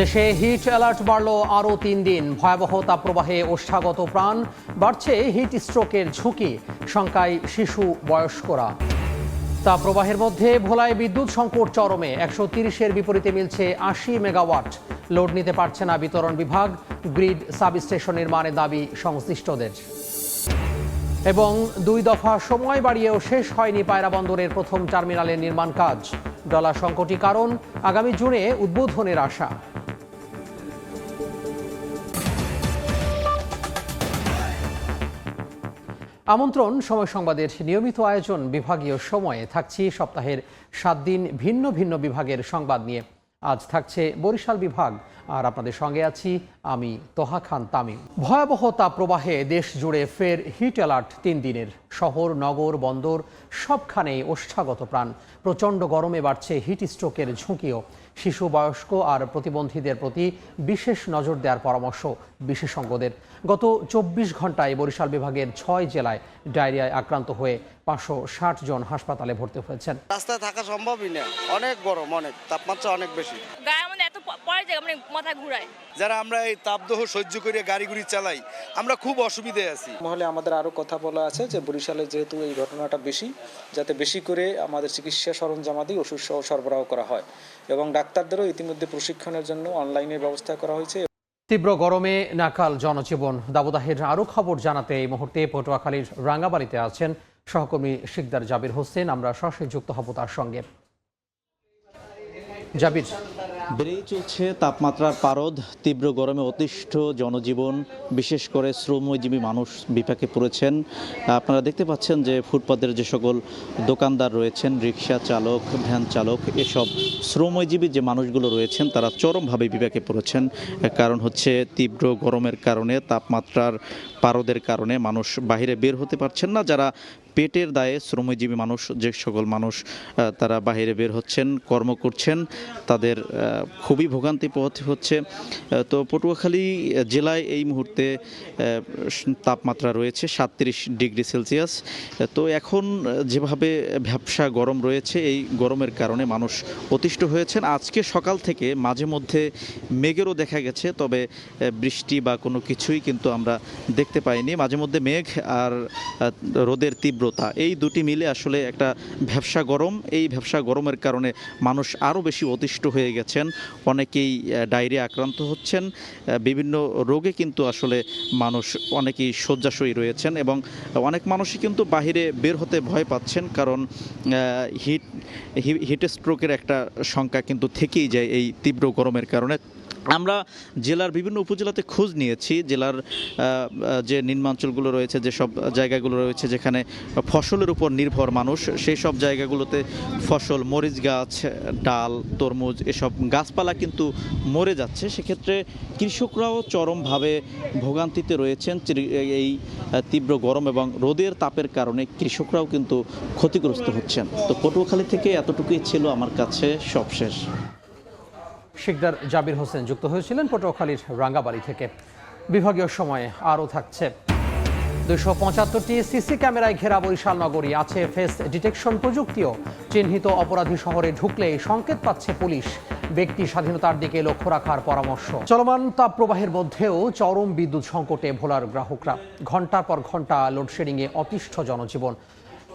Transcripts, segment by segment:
দেশে hit alert বাড়ল আরও তিন দিন। ভয়াবহ তাপপ্রবাহে ওষ্ঠাগত প্রাণ, বাড়ছে হিট স্ট্রোকের ঝুঁকি, শঙ্কায় শিশু বয়স্করা। তাপপ্রবাহের মধ্যে ভোলায় বিদ্যুৎ সংকট চরমে, একশো তিরিশের বিপরীতে মিলছে আশি মেগাওয়াট। লোড নিতে পারছে না বিতরণ বিভাগ, গ্রিড সাবস্টেশন নির্মাণের দাবি সংশ্লিষ্টদের। এবং দুই দফা সময় বাড়িয়েও শেষ হয়নি পায়রা বন্দরের প্রথম টার্মিনালের নির্মাণ কাজ। ডলার সংকটই কারণ, আগামী জুনে উদ্বোধনের আশা। আমন্ত্রণ, সময় সংবাদের নিয়মিত আয়োজন বিভাগীয় সময়ে থাকছি। সপ্তাহের সাত দিন ভিন্ন ভিন্ন বিভাগের সংবাদ নিয়ে আজ থাকছে বরিশাল বিভাগ। আর আপনাদের সঙ্গে আছি আমি তোহা খান তামিম। ভয়াবহ তাপপ্রবাহে দেশ জুড়ে ফের হিট অ্যালার্ট তিন দিনের। শহর নগর বন্দর সবখানেই ওষ্ঠাগত প্রাণ। প্রচণ্ড গরমে বাড়ছে হিট স্ট্রোকের ঝুঁকিও। শিশু বয়স্ক আর প্রতিবন্ধীদের প্রতি বিশেষ নজর দেওয়ার পরামর্শ বিশেষজ্ঞদের। গত চব্বিশ ঘন্টায় বরিশাল বিভাগের ছয় জেলায় ডায়রিয়ায় আক্রান্ত হয়ে পাঁচশো ষাট জন হাসপাতালে ভর্তি হয়েছেন। রাস্তায় থাকা সম্ভবই না। অনেক গরম অনেক। তাপমাত্রা অনেক বেশি। গায়ে আমাদের এত প- যায় মানে মাথা ঘুরায়। যারা আমরা এই তাপদহ সহ্য করে গাড়ি গুড়ি চালাই। আমরা খুব অসুবিধায় আছি। মহলে আমাদের আরও কথা বলা আছে যে বরিশালে যেহেতু এই ঘটনাটা বেশি যাতে বেশি করে আমাদের চিকিৎসা সরঞ্জামাদি ওষুধ সহ সরবরাহ করা হয়। এবং ডাক্তারদেরও ইতিমধ্যে প্রশিক্ষণের জন্য অনলাইনের ব্যবস্থা করা হয়েছে। তীব্র গরমে নাকাল জনজীবন। দাবদাহের আরও খবর জানাতে এই মুহূর্তে পটুয়াখালীর রাঙ্গাবাড়িতে আছেন সহকর্মী শিকদার জাবির হোসেন। আমরা সরাসরি যুক্ত হব তার সঙ্গে। জাবির বেড়েই চলছে তাপমাত্রার পারদ, তীব্র গরমে অতিষ্ঠ জনজীবন, বিশেষ করে শ্রমজীবী মানুষ বিপাকে পড়েছেন। আপনারা দেখতে পাচ্ছেন যে ফুটপাতের যে সকল দোকানদার রয়েছেন, রিক্সা চালক, ভ্যান চালক, এসব শ্রমজীবী যে মানুষগুলো রয়েছেন, তারা চরমভাবে বিপাকে পড়েছেন। কারণ হচ্ছে তীব্র গরমের কারণে, তাপমাত্রার পারদের কারণে মানুষ বাইরে বের হতে পারছেন না। যারা পেটের দায়ে শ্রমজীবী মানুষ, যে সকল মানুষ তারা বাইরে বের হচ্ছেন, কর্ম করছেন, তাদের খুবই ভোগান্তি পোহাতে হচ্ছে। তো পটুয়াখালী জেলায় এই মুহূর্তে তাপমাত্রা রয়েছে সাতত্রিশ ডিগ্রি সেলসিয়াস। তো এখন যেভাবে ভ্যাবসা গরম রয়েছে, এই গরমের কারণে মানুষ অতিষ্ঠ হয়েছেন। আজকে সকাল থেকে মাঝে মধ্যে মেঘেরও দেখা গেছে, তবে বৃষ্টি বা কোনো কিছুই কিন্তু আমরা দেখতে পাইনি। মাঝে মধ্যে মেঘ আর রোদের রোদের তীব্রতা এই দুটি মিলে আসলে একটা ভ্যাবসা গরম। এই ভ্যাবসা গরমের কারণে মানুষ আরও বেশি অতিষ্ঠ হয়ে গেছেন। অনেকেই ডায়রিয়া আক্রান্ত হচ্ছেন। বিভিন্ন রোগে কিন্তু আসলে মানুষ অনেকেই শয্যাশয়ী রয়েছেন এবং অনেক মানুষই কিন্তু বাহিরে বের হতে ভয় পাচ্ছেন কারণ হিট হিট স্ট্রোকের একটা সংখ্যা কিন্তু থেকেই যায় এই তীব্র গরমের কারণে। আমরা জেলার বিভিন্ন উপজেলাতে খোঁজ নিয়েছি। জেলার যে নিম্নাঞ্চলগুলো রয়েছে যেসব জায়গাগুলো রয়েছে যেখানে ফসলের উপর নির্ভর মানুষ, সেই সব জায়গাগুলোতে ফসল, মরিচ গাছ, ডাল, তরমুজ এসব গাছপালা কিন্তু মরে যাচ্ছে। সেক্ষেত্রে কৃষকরাও চরমভাবে ভোগান্তিতে রয়েছেন। এই তীব্র গরম এবং রোদের তাপের কারণে কৃষকরাও কিন্তু ক্ষতিগ্রস্ত হচ্ছেন। তো পটুয়াখালী থেকে এতটুকুই ছিল আমার কাছে। সব শেষ শিকদার জাবির হোসেন যুক্ত হয়েছিলেন পটুয়াখালীর রাঙ্গাবাড়ি থেকে। বিভাগীয় সময়ে আরও থাকছে। দুশো পঁচাত্তরটি সিসি ক্যামেরায় ঘেরা বরিশাল নগরী। আছে ফেস ডিটেকশন প্রযুক্তিও। চিহ্নিত অপরাধী শহরে ঢুকলে সংকেত পাচ্ছে পুলিশ। ব্যক্তি স্বাধীনতার দিকে লক্ষ্য রাখার পরামর্শ। চলমান তাপপ্রবাহের মধ্যেও চরম বিদ্যুৎ সংকটে ভোলার গ্রাহকরা। ঘণ্টার পর ঘণ্টা লোডশেডিংয়ে অতিষ্ঠ জনজীবন।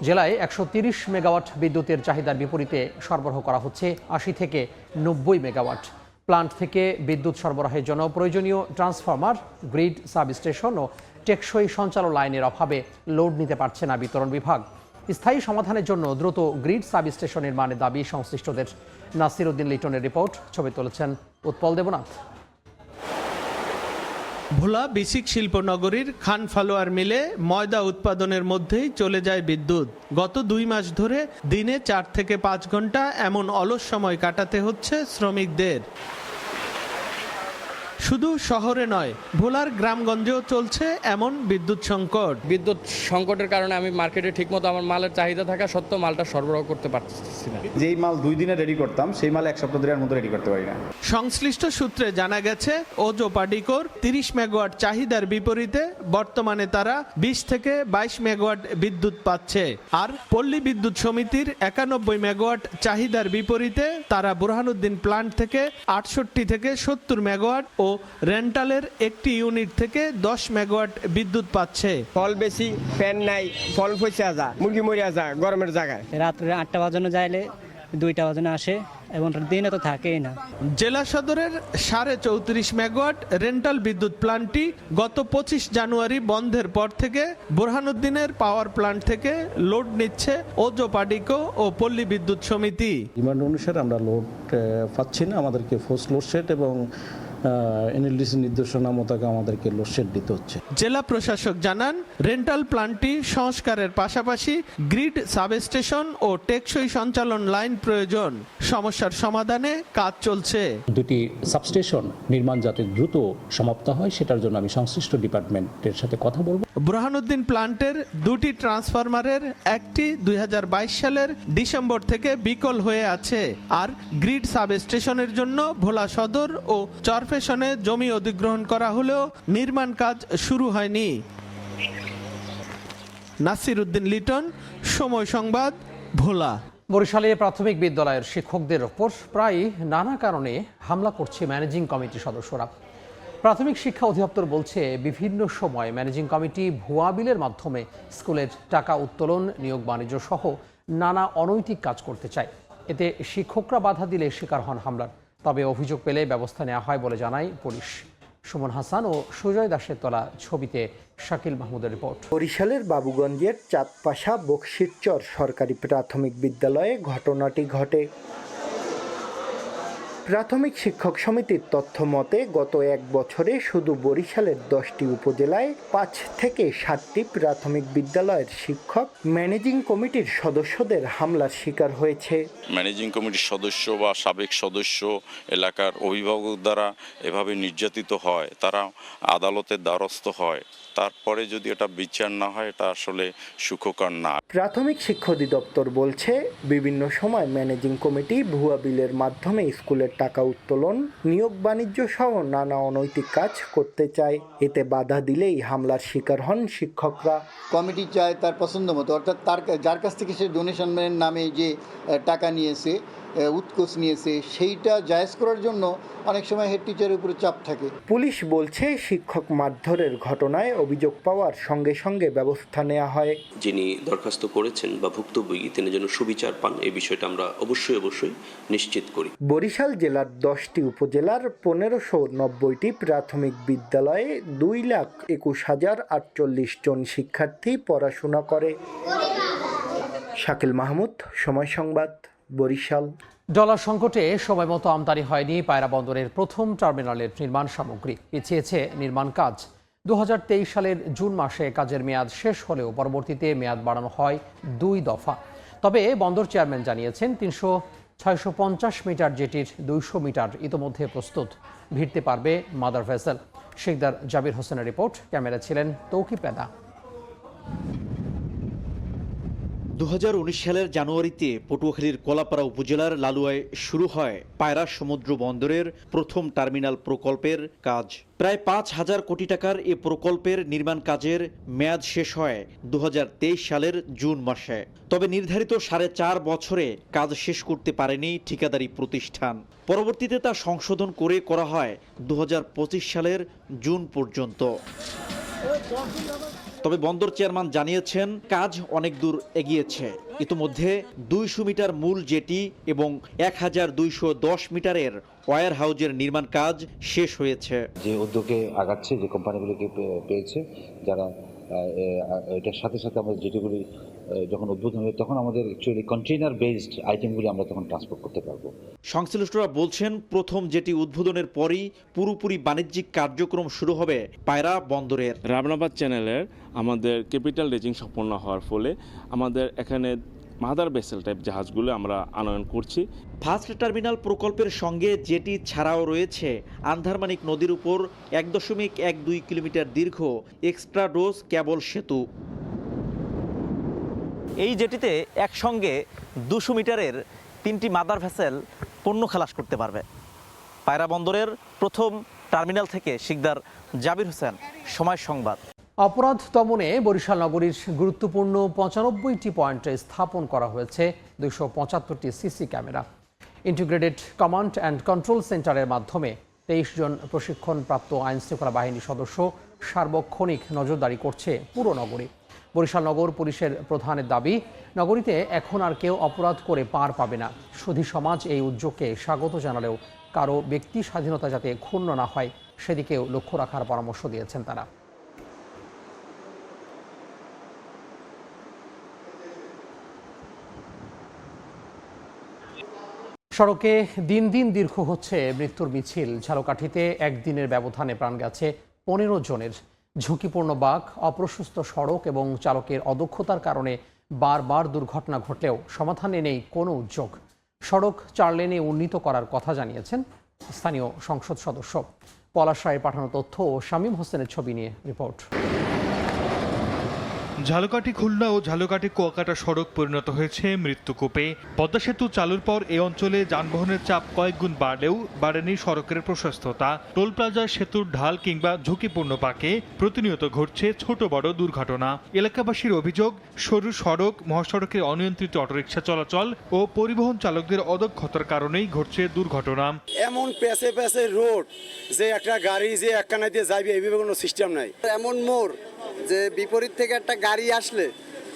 জেলায় একশো মেগাওয়াট বিদ্যুতের চাহিদার বিপরীতে সরবরাহ করা হচ্ছে আশি থেকে নব্বই মেগাওয়াট। প্লান্ট থেকে বিদ্যুৎ সরবরাহের জন্য প্রয়োজনীয় ট্রান্সফরমার, গ্রিড, সাবস্টেশন ও টেকসই সঞ্চালন লাইনের অভাবে লোড নিতে পারছে না বিতরণ বিভাগ। স্থায়ী সমাধানের জন্য দ্রুত গ্রিড সাবস্টেশন নির্মাণের দাবি সংশ্লিষ্টদের। নাসির উদ্দিন লিটনের রিপোর্ট, ছবি তুলেছেন উৎপল দেবনাথ। ভোলা বিসিক শিল্পনগরীর খান ফালোয়ার মিলে ময়দা উৎপাদনের মধ্যেই চলে যায় বিদ্যুৎ। গত দুই মাস ধরে দিনে চার থেকে পাঁচ ঘণ্টা এমন অলস সময় কাটাতে হচ্ছে শ্রমিকদের। শুধু শহরে নয় ভোলার গ্রামগঞ্জেও চলছে এমন বিদ্যুৎ সংকট। বিদ্যুৎ সংকটের কারণে আমি মার্কেটে ঠিকমতো আমার মালের চাহিদা থাকা সত্ত্বেও মালটা সরবরাহ করতে পারছি না। যেই মাল দুই দিনে রেডি করতাম সেই মাল এক সপ্তাহ দিনের মধ্যে রেডি করতে পারি না। সংশ্লিষ্ট সূত্রে জানা গেছে ওজো পাডিকোর তিরিশ মেগাওয়াট চাহিদার বিপরীতে বর্তমানে তারা বিশ থেকে বাইশ মেগাওয়াট বিদ্যুৎ পাচ্ছে। আর পল্লী বিদ্যুৎ সমিতির একানব্বই মেগাওয়াট চাহিদার বিপরীতে তারা বুরহানুদ্দিন প্লান্ট থেকে আটষট্টি থেকে সত্তর মেগাওয়াট ও রেন্টালের একটি ইউনিট থেকে দশ মেগাওয়াট বিদ্যুৎ পাচ্ছে। ফল বেশি ফ্যান নাই ফল ফসে যা মুরগি মরিয়া যা গরমের জায়গায়। রাত্রে আটটা বাজানো যাইলে দুইটা বাজানো আসে এবং দিনে তো থাকেই না। জেলা সদরের সাড়ে চৌত্রিশ মেগাওয়াট রেন্টাল বিদ্যুৎ প্ল্যান্টটি গত পঁচিশ জানুয়ারি বন্ধের পর থেকে বোরহানুদ্দিনের পাওয়ার প্ল্যান্ট থেকে লোড নিচ্ছে ওজো পাডিকো ও পল্লী বিদ্যুৎ সমিতি। ডিমান্ড অনুসারে আমরা লোড পাচ্ছি না। আমাদেরকে ফোর্স লোডশেড এবং এনএলডিসি নির্দেশনা মোতাবেক আমাদেরকে লোডশেড দিতে হচ্ছে। জেলা প্রশাসক জানান রেন্টাল প্ল্যান্টটি সংস্কারের পাশাপাশি গ্রিড সাবস্টেশন ও টেকসই সঞ্চালন লাইন প্রয়োজন। সমস্যার সমাধানে কাজ চলছে। দুটি সাবস্টেশন নির্মাণ যাতে দ্রুত সমাপ্ত হয় সেটার জন্য আমি সংশ্লিষ্ট ডিপার্টমেন্টের সাথে কথা বলব। বুরহানুদ্দিন প্ল্যান্টের দুটি ট্রান্সফরমারের একটি দুই হাজার বাইশ সালের ডিসেম্বর থেকে বিকল হয়ে আছে। আর গ্রিড সাব স্টেশনের জন্য ভোলা সদর ও চরফেশনে জমি অধিগ্রহণ করা হলেও নির্মাণ কাজ শুরু হয়নি। নাসির উদ্দিন লিটন, সময় সংবাদ, ভোলা। বরিশালে প্রাথমিক বিদ্যালয়ের শিক্ষকদের ওপর প্রায় নানা কারণে হামলা করছে ম্যানেজিং কমিটির সদস্যরা। প্রাথমিক শিক্ষা অধিদপ্তর বলছে, বিভিন্ন সময় ম্যানেজিং কমিটি ভুয়া বিলের মাধ্যমে স্কুলের টাকা উত্তোলন, নিয়োগ বাণিজ্য সহ নানা অনৈতিক কাজ করতে চায়। এতে শিক্ষকরা বাধা দিলে শিকার হন হামলার। তবে অভিযোগ পেলে ব্যবস্থা নেওয়া হয় বলে জানায় পুলিশ। সুমন হাসান ও সুজয় দাসের তোলা ছবিতে শাকিল মাহমুদের রিপোর্ট। বরিশালের বাবুগঞ্জের চাঁদপাশা বকশিরচর সরকারি প্রাথমিক বিদ্যালয়ে ঘটনাটি ঘটে। প্রাথমিক শিক্ষক সমিতির তথ্য মতে গত এক বছরে শুধু বরিশালের দশটি উপজেলায় পাঁচ থেকে সাতটি প্রাথমিক বিদ্যালয়ের শিক্ষক ম্যানেজিং কমিটির সদস্যদের হামলার শিকার হয়েছে। ম্যানেজিং কমিটির সদস্য বা সাবেক সদস্য এলাকার অভিভাবক দ্বারা এভাবে নির্যাতিত হয় তারা আদালতের দ্বারস্থ হয়। তারপরে যদি এটা বিচার না হয় এটা আসলে সুখকর না। প্রাথমিক শিক্ষা অধিদপ্তর বলছে বিভিন্ন সময় ম্যানেজিং কমিটি ভুয়া বিলের মাধ্যমে স্কুলের টাকা উত্তোলন, নিয়োগ বাণিজ্য সহ নানা অনৈতিক কাজ করতে চায়। এতে বাধা দিলেই হামলার শিকার হন শিক্ষকরা। কমিটি চায় তার পছন্দ মতো, অর্থাৎ তার যার কাছ থেকে সে ডোনেশন নামে যে টাকা নিয়েছে উৎকোচ নিয়েছে সেইটা জায়েজ করার জন্য অনেক সময় হেড টিচারের উপরে চাপ থাকে। পুলিশ বলছে শিক্ষক মারধরের ঘটনায় অভিযোগ পাওয়ার সঙ্গে সঙ্গে ব্যবস্থা নেওয়া হয়। যিনি দরখাস্ত করেছেন বা ভুক্তভোগী তিনি যেন সুবিচার পান এই বিষয়টা আমরা অবশ্যই অবশ্যই নিশ্চিত করি। বরিশাল জেলার দশটি উপজেলার পনেরোশো নব্বইটি প্রাথমিক বিদ্যালয়ে দুই লাখ একুশ হাজার আটচল্লিশ জন শিক্ষার্থী পড়াশোনা করে। শাকিল মাহমুদ সময় সংবাদ। বরিশাল। ডলার সংকটে সময় মতো আমদানি হয়নি পায়রা বন্দরের প্রথম টার্মিনালের নির্মাণ সামগ্রী। পিছিয়েছে নির্মাণ কাজ। দু হাজার তেইশ সালের জুন মাসে কাজের মেয়াদ শেষ হলেও পরবর্তীতে মেয়াদ বাড়ানো হয় দুই দফা। তবে বন্দর চেয়ারম্যান জানিয়েছেন, তিনশো ছয়শো মিটার জেটির দুইশো মিটার ইতোমধ্যে প্রস্তুত। ভিড়তে পারবে মাদার ভেসেল। শেখদার জাবির হোসেনের রিপোর্ট। ক্যামেরা ছিলেন তৌকি পেদা দু হাজার উনিশ সালের জানুয়ারিতে পটুয়াখালীর কলাপাড়া উপজেলার লালুয়ায় শুরু হয় পায়রা সমুদ্র বন্দরের প্রথম টার্মিনাল প্রকল্পের কাজ। প্রায় পাঁচ হাজার কোটি টাকার এ প্রকল্পের নির্মাণ কাজের মেয়াদ শেষ হয় দু হাজার তেইশ সালের জুন মাসে। তবে নির্ধারিত সাড়ে চার বছরে কাজ শেষ করতে পারেনি ঠিকাদারি প্রতিষ্ঠান। পরবর্তীতে তা সংশোধন করে করা হয় দু হাজার পঁচিশ সালের জুন পর্যন্ত। তবে বন্দর চেয়ারম্যান জানিয়েছেন, কাজ অনেক দূর এগিয়েছে। ইতিমধ্যে দুইশো মিটার মূল জেটি এবং এক হাজার দুইশো দশ মিটারের ওয়ার হাউজের নির্মাণ কাজ শেষ হয়েছে। যে উদ্যোগে আগাচ্ছে, যে কোম্পানিগুলিকে পেয়েছে, যারা এটার সাথে সাথে আমাদের যেটিগুলি যখন উদ্বোধন হবে তখন আমাদের অ্যাকচুয়ালি কন্টেইনার বেসড আইটেমগুলি আমরা তখন ট্রান্সপোর্ট করতে পারব। সংশ্লিষ্টরা বলছেন প্রথম যেটি উদ্বোধনের পরই পুরোপুরি বাণিজ্যিক কার্যক্রম শুরু হবে পায়রা বন্দরের। রাবনাবাদ চ্যানেলের আমাদের ক্যাপিটাল রেজিং সম্পন্ন হওয়ার ফলে আমাদের এখানে মাদার বেসেল টাইপ জাহাজগুলো আমরা আনয়ন করছি। ফার্স্ট টার্মিনাল প্রকল্পের সঙ্গে যেটি ছাড়াও রয়েছে আন্ধারমানিক নদীর উপর এক দশমিক এক দুই কিলোমিটার দীর্ঘ এক্সট্রা ডোজ কেবল সেতু। এই জেটিতে একসঙ্গে দুশো মিটারের তিনটি মাদার ভেসেল পণ্য খালাস করতে পারবে। পায়রা বন্দরের প্রথম টার্মিনাল থেকে শিকদার জাবির হোসেন, সময় সংবাদ। অপরাধ দমনে বরিশাল নগরীর গুরুত্বপূর্ণ পঁচানব্বইটি পয়েন্টে স্থাপন করা হয়েছে, দুইশো পঁচাত্তরটি CC camera. Integrated command and control সেন্টারের মাধ্যমে তেইশ জন প্রশিক্ষণপ্রাপ্ত আইনশৃঙ্খলা বাহিনীর সদস্য সার্বক্ষণিক নজরদারি করছে পুরো নগরী। বরিশাল নগর পুলিশের প্রধানের দাবি, নগরীতে এখন আর কেউ অপরাধ করে পার পাবে না। সুধী সমাজ এই উদ্যোগকে স্বাগত জানালেও কারও ব্যক্তি স্বাধীনতা যাতে ক্ষুণ্ণ না হয়, সেদিকেও লক্ষ্য রাখার পরামর্শ দিয়েছেন তারা। সড়কে দিন দিন দীর্ঘ হচ্ছে মৃত্যুর মিছিল। ঝালকাঠিতে একদিনের ব্যবধানে প্রাণ গেছে পনেরো জনের। ঝুঁকিপূর্ণ বাঘ, অপ্রশস্ত সড়ক এবং চালকের অদক্ষতার কারণে বারবার দুর্ঘটনা ঘটলেও সমাধানে নেই কোনো উদ্যোগ। সড়ক চার লেনে উন্নীত করার কথা জানিয়েছেন স্থানীয় সংসদ সদস্য। পলাশায় পাঠানো তথ্য ও শামীম হোসেনের ছবি নিয়ে রিপোর্ট। ঝালকাঠি খুলনা ও ঝালকাঠি কুয়াকাটা সড়ক পরিণত হয়েছে মৃত্যুকূপে। পদ্মা সেতু চালুর পর এ অঞ্চলে যানবাহনের চাপ কয়েক গুণ বাড়লেও বাড়েনি সড়কের প্রশস্ততা। টোল প্লাজা সেতুর ঢাল কিংবা ঝুঁকিপূর্ণ পাকে প্রতিনিয়ত ঘটছে ছোট বড় দুর্ঘটনা। এলাকাবাসীর অভিযোগ, সরু সড়ক, মহাসড়কের অনিয়ন্ত্রিত অটোরিকশা চলাচল ও পরিবহন চালকদের অদক্ষতার কারণেই ঘটছে দুর্ঘটনা। এমন পেছে পেছে রোড, যে একটা গাড়ি যে একখানা দিয়ে যাবে এইভাবে কোনো সিস্টেম নাই। এমন মোড়, যে বিপরীত থেকে একটা গাড়ি আসলে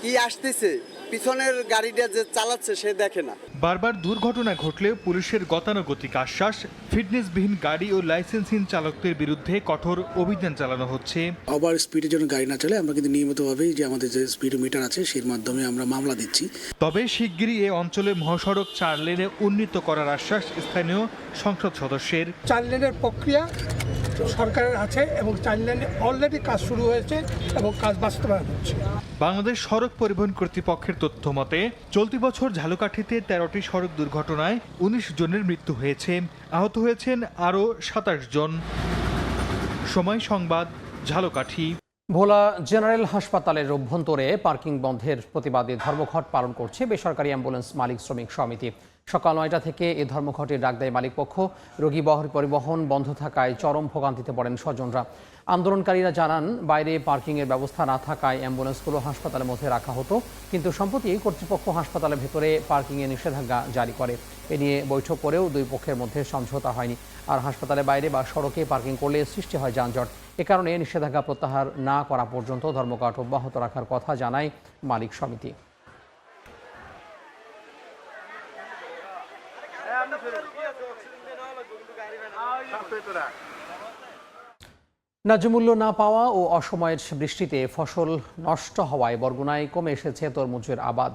কি আসতেছে পিছনের গাড়িটা যে চালাচ্ছে সে দেখে না। বারবার দুর্ঘটনা ঘটলেও পুলিশের গতানুগতিক আশ্বাস ফিটনেসবিহীন গাড়ি ও লাইসেন্সহীন চালকদের বিরুদ্ধে কঠোর অভিযান চালানো হচ্ছে। ওভার স্পিডের জন্য গাড়ি না চলে আমরা কিন্তু নিয়মিতভাবেই যে আমাদের যে স্পিড মিটার আছে সেই মাধ্যমে আমরা মামলা দিচ্ছি। তবে শিগগিরই এ অঞ্চলে মহাসড়ক চার লেনে উন্নীত করার আশ্বাস স্থানীয় সংসদ সদস্যের। চার লেনের প্রক্রিয়া সরকারের আছে এবং চার লেনে অলরেডি কাজ শুরু হয়েছে এবং কাজ বাস্তবায়ন হচ্ছে। বাংলাদেশ সড়ক পরিবহন কর্তৃপক্ষের তথ্য মতে চলতি বছর ঝালকাঠিতে তেরোটি সড়ক দুর্ঘটনায় উনিশ জনের মৃত্যু হয়েছে। আহত হয়েছেন আরও সাতাশ জন। সময় সংবাদ ঝালকাঠি। ভোলা জেনারেল হাসপাতালের অভ্যন্তরে পার্কিং বন্ধের প্রতিবাদে ধর্মঘট পালন করছে বেসরকারি অ্যাম্বুলেন্স মালিক শ্রমিক সমিতি। সকাল নয়টা থেকে এ ধর্মঘটের ডাক দেয় মালিকপক্ষ, রোগী বহর পরিবহন বন্ধ থাকায় চরম ভোগান্তিতে পড়েন স্বজনরা। আন্দোলনকারীরা জানান, বাইরে পার্কিংয়ের ব্যবস্থা না থাকায় অ্যাম্বুলেন্সগুলো হাসপাতালের মধ্যে রাখা হতো, কিন্তু সম্প্রতি কর্তৃপক্ষ হাসপাতালের ভেতরে পার্কিংয়ে নিষেধাজ্ঞা জারি করে। এ নিয়ে বৈঠক করেও দুই পক্ষের মধ্যে সমঝোতা হয়নি। আর হাসপাতালের বাইরে বা সড়কে পার্কিং করলে সৃষ্টি হয় যানজট। এ কারণে নিষেধাজ্ঞা প্রত্যাহার না করা পর্যন্ত ধর্মঘট অব্যাহত রাখার কথা জানায় মালিক সমিতি। ন্যায্য মূল্য না পাওয়া ও অসময়ের বৃষ্টিতে ফসল নষ্ট হওয়ায় বরগুনায় কমে এসেছে তরমুজের আবাদ।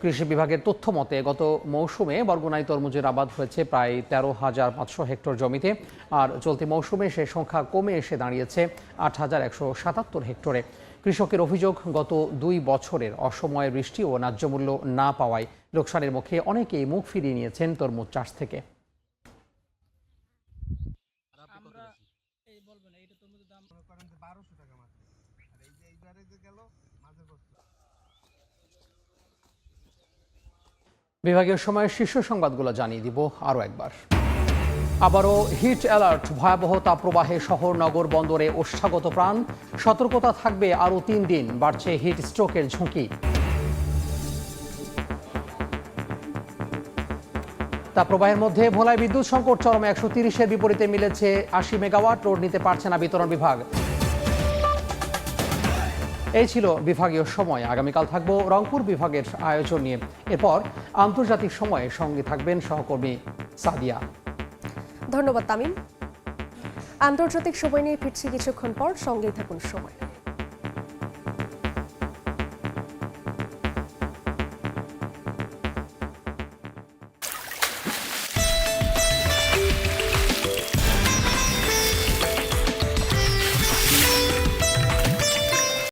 কৃষি বিভাগের তথ্য মতে, গত মৌসুমে বরগুনায় তরমুজের আবাদ হয়েছে প্রায় তেরো হাজার পাঁচশো হেক্টর জমিতে আর চলতি মৌসুমে সে সংখ্যা কমে এসে দাঁড়িয়েছে আট হাজার একশো সাতাত্তর হেক্টরে। কৃষকের অভিযোগ, গত দুই বছরের অসময়ের বৃষ্টি ও ন্যায্যমূল্য না পাওয়ায় লোকসানের মুখে অনেকেই মুখ ফিরিয়ে নিয়েছেন তরমুজ চাষ থেকে। বিভাগীয় সময়ের শীর্ষ সংবাদগুলো জানিয়ে দিব আরও একবার। আবারও হিট অ্যালার্ট ভয়াবহ তাপপ্রবাহে শহর, নগর বন্দরে ওষ্ঠাগত প্রাণ, সতর্কতা থাকবে আরও তিন দিন, বাড়ছে হিট স্ট্রোকের ঝুঁকি। তাপপ্রবাহের মধ্যে ভোলায় বিদ্যুৎ সংকট চরমে একশো তিরিশের বিপরীতে মিলেছে আশি মেগাওয়াট লোড নিতে পারছে না বিতরণ বিভাগ। এই ছিল বিভাগীয় সময়। আগামীকাল থাকব রংপুর বিভাগের আয়োজন নিয়ে। এরপর আন্তর্জাতিক সময়ে সঙ্গে থাকবেন সহকর্মী সাদিয়া। ধন্যবাদ, তামিম। আন্তর্জাতিক সময় নিয়ে ফিরছি কিছুক্ষণ পর। সঙ্গেই থাকুন সময়।